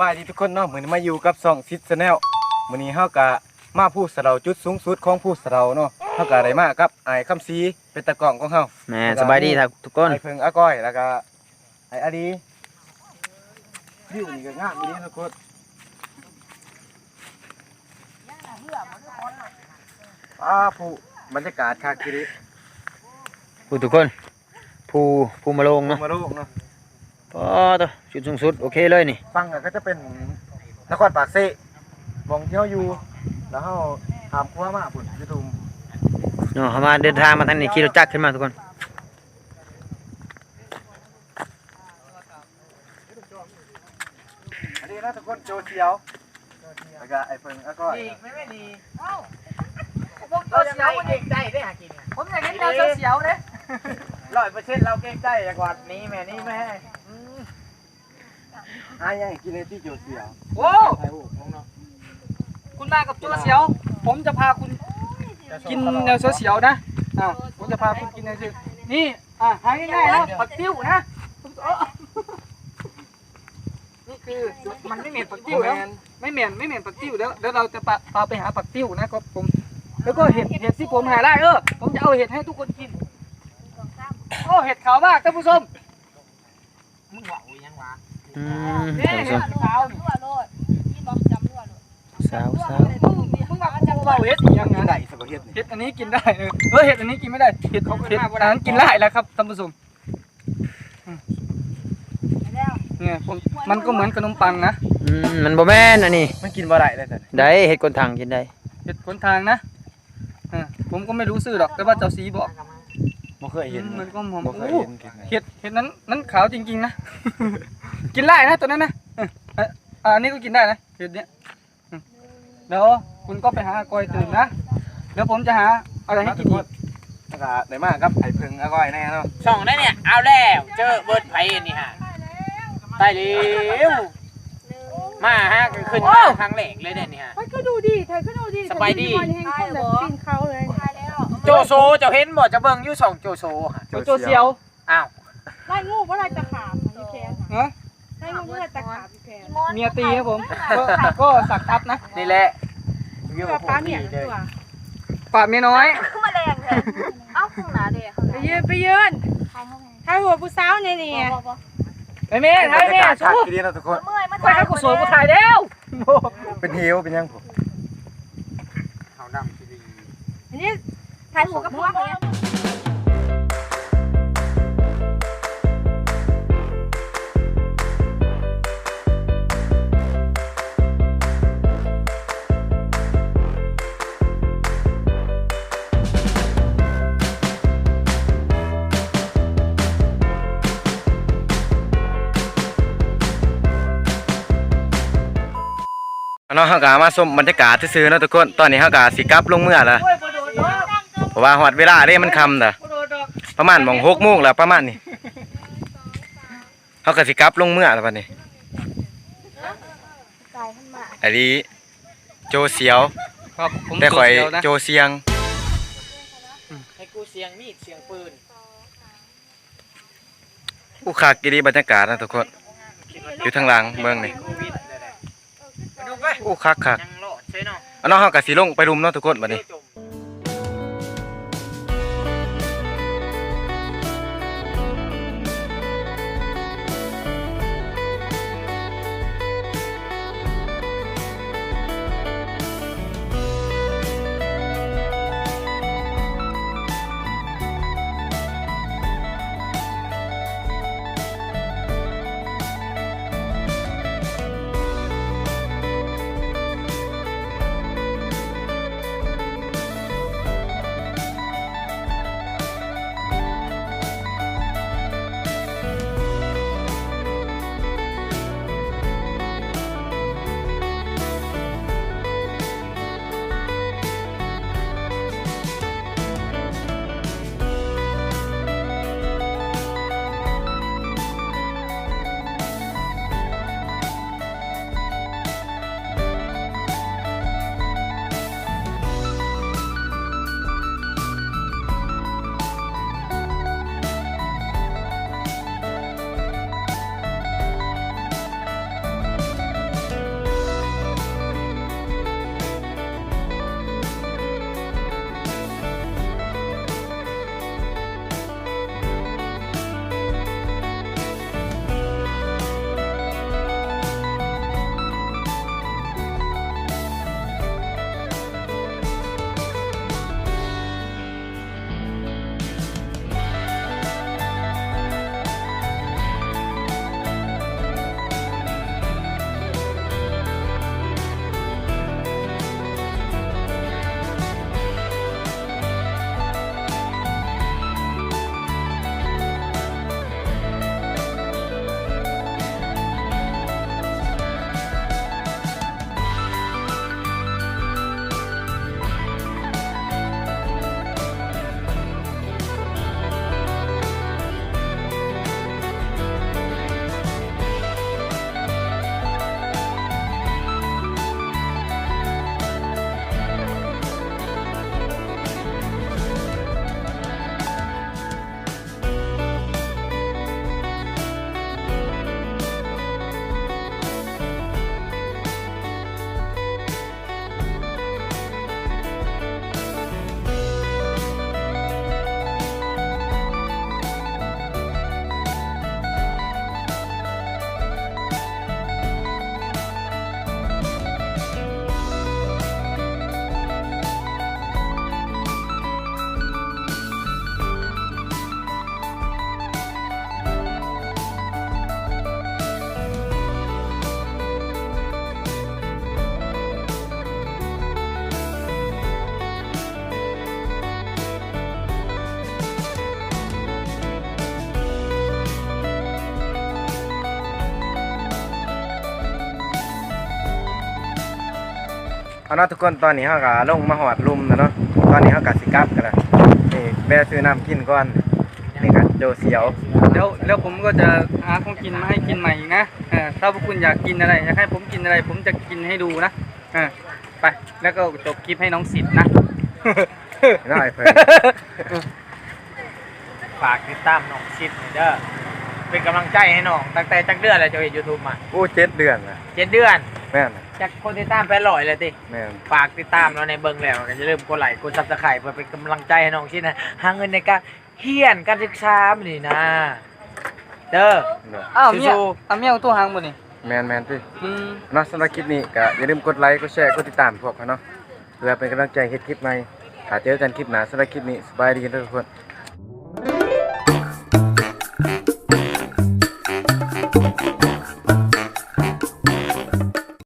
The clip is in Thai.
บายดีทุกคนเนาะมื้อนี้มาอยู่กับช่องซิดแนลมื้อนี้เฮาก็มาพูดสะเดาจุดสูงสุดของผู้สะเดาเนาะเฮาก็ได้มากับไอ้คำซีเป็นตะกล้องของเฮาแหม่สบายดีครับทุกคนไอ้เพิ่งอาก้อยแล้วก็ไอ้อดีวิวนี่ก็งามดีทุกคนอ้าผู้บรรยากาศคากิริผู้ทุกคนผู้ผู้มาลงเนาะมาลูกเนาะ อ๋อตัวจุดสูงสุดโอเคเลยนี่ฟังอะก็จะเป็นนครปากเซมองเที่ยวอยู่ แล้วเฮาถามครัวมาพุ่นอยู่ตุมเนาะเขามาเดินทางมาทางนี้ขี่รถจักรขึ้นมาทุกคนอันนี้นะทุกคนโจเชียวแล้วก็ไอ้เฟิงอาก้อยดีไม่ไม่ดีพวกตัวเสียวมันเก่งใจได้หากินผมอยากเห็นเราเสียวเลยร้อยเปอร์เซ็นต์เราเก่งใจจังหวัดนี้แม่นี่แม่ อ้ายยังกินในที่โจเชียวโอ้ไอ้โอ้น้องเนาะคุณมากับตัวเสียว ผมจะพาคุณกินแนวเสียวๆนะอ่าผมจะพาคุณกินแนวเสียวนี่อ่าหาง่ายๆนะผักติ้วนะเอ้อนี่คือมันไม่เหม็นผักติ้วแล้วไม่เหม็นไม่เหม็นผักติ้วแล้วแล้วเราจะพาพาไปหาผักติ้วนะครับผม แล้วก็เห็ดเห็ดที่ผมหาได้เออผมจะเอาเห็ดให้ทุกคนกินโอ้เห็ดขาวมากท่านผู้ชมมึงว่าอุ้ยยังวะ อืมนี่ท่านผู้ชเห็มดขาวนี่สาวสาวมึงมึงว่ากูเบาเห็ดอีหยังกินไงได้สปาเกตนี่เห็ดอันนี้กินได้เออเออเห็ดอันนี้กินไม่ได้เห็ดเห็ดอันนั้นกินได้แล้วครับท่านผู้ชมอืมเนี่ยผมมันก็เหมือนขนมปังนะอืมมันบ่แม่นอันนี้มันกินบ่ได้เลยแต่ได้เฮ็ดคนทางกินได้เห็ดขนทางนะอ่าผมก็ไม่รู้ชื่อหรอกแต่ว่าเจ้าสีบอก บ่เคยเห็นมันก็หอมบ่เคยโอ้เห็นกินเลยเห็ดเห็ดนั้นนั้นขาวจริงๆนะ กินได้นะตัวนั้นนะเออเอ่ออ่าอันนี้ก็กินได้นะเห็ดเนี้ยอืมเดี๋ยวคุณก็ไปหาอากอยตื่นนะเดี๋ยวผมจะหาอะไรให้กินอีกแล้วก็ได้มากับไอ้เพิ่งอาก้อยแน่เนาะช่องนั้นเนี่ยเอาแล้วเจอเบิร์ดไผ่นี่ฮะตายเร็วมาฮะขึ้นมาครั้งแรกเลยเนี่ยนี่ฮะมันก็ดูดีเธอก็ดูดีสบายดีเธอเป็นคนแห่งคนแบบปีนเขาเลย โจโซเจะเห็นบ่เจะเบิ่งอยู่สองโจโซฮะโจโจเซียวอ้าวไล่งูว่าไล่ตะขาบพี่แคนฮะไล่งูว่าไล่ตะขาบพี่แคนเมียตีครับผมก็ก็สักทับนะนี่แหละวิวเพื่อผมป้าดีเมียเลยตัวปากเมียน้อยขึ้นมาแรงเลยเอ้าข้างหน้าเด็กข้างหไปน้ายืนไปยืนใครเข้าไงถ้าหัวผู้สาวเนี่ยนี่บ่บ่ไอ้เมียไอ้เมียคาสู้กิรินะทุกคนเมื่อยมาไปให้กูสวยกูถ่ายแล้วเป็นเฮลเป็นยังผม เขาดำทีวี อันนี้ ถ่ายหัวกับพวกเนี้เนาะเฮาก็มาชมบรรยากาศซื่อๆเนาะทุกคน ตอนนี้เฮาก็สิกลับลงเมื่อละ ราะว่าฮอดเวลาเด้มันค่ำน่ะบ่โดนดอกประมาณหม่อง6โมงแล้วประมาณนี้เฮาก็สิกลับลงเมื่อแล้วบัดนี้กายขึ้นมาอันนี้โจเสียวครับผมแต่ข่อยโจเซียวนะโจเสียงให้กูเสียงมีดเสียงปืนผู้คักกิริบรรยากาศนะทุกคนอยู่ทางหลังเมืองนี่โควิดเลยแหละดูไปผู้คักคักยังรอดใช่เนาะเอาเนาะเฮาก็สิลงไปรุมเนาะทุกคนบัดนี้ เอาเนาะทุกคนตอนนี้เฮาก็ลงมาหอดลุมแล้วเนาะตอนนี้เฮาก็สิกลับกันแล้วนี่แม่ซื้อน้ำกินก่อนนี่ก็โจเสียวแล้วแล้วผมก็จะหาของกินมาให้กินใหม่อีกนะเออถ้าพวกคุณอยากกินอะไรอยากให้ผมกินอะไร ผมจะกินให้ดูนะเออไปแล้วก็จบคลิปให้น้องสิทธิ์นะ น้อยเพิ่นฝากติดตามน้องชิดหน่อยเด้อเป็นกำลังใจให้น้องตั้งแต่จักเดือนแล้วจะเห็นยูทูบมาโอ้เจ็ดเดือนน่ะเจ็ดเดือน แม่นน่ะ จากคนติดตามไปลอยเลยติแม่นฝากติดตามเราในเบิ้งแล้วก็จะเริ่าลืมกดไลค์กดซับสไครต์เพื่อเป็นกำลังใจให้น้องชิดนะหาเงินในการเฮียนการศึกษามื้อนี่นะ เด้อ เด้ออ้าวเมียสู้อ้าวเมียเอาตัวหางบ่นี่แม่นแม่นติอืมเนาะสำหรับคลิปนี้ก็อย่าลืมกดไลค์กดแชร์กดติดตามพวกเขาเนาะเพื่อเป็นกำลังใจเฮ็ดคลิปใหม่ถ้าเจอกันคลิปหน้าสำหรับคลิปนี้สบายดีทุกคน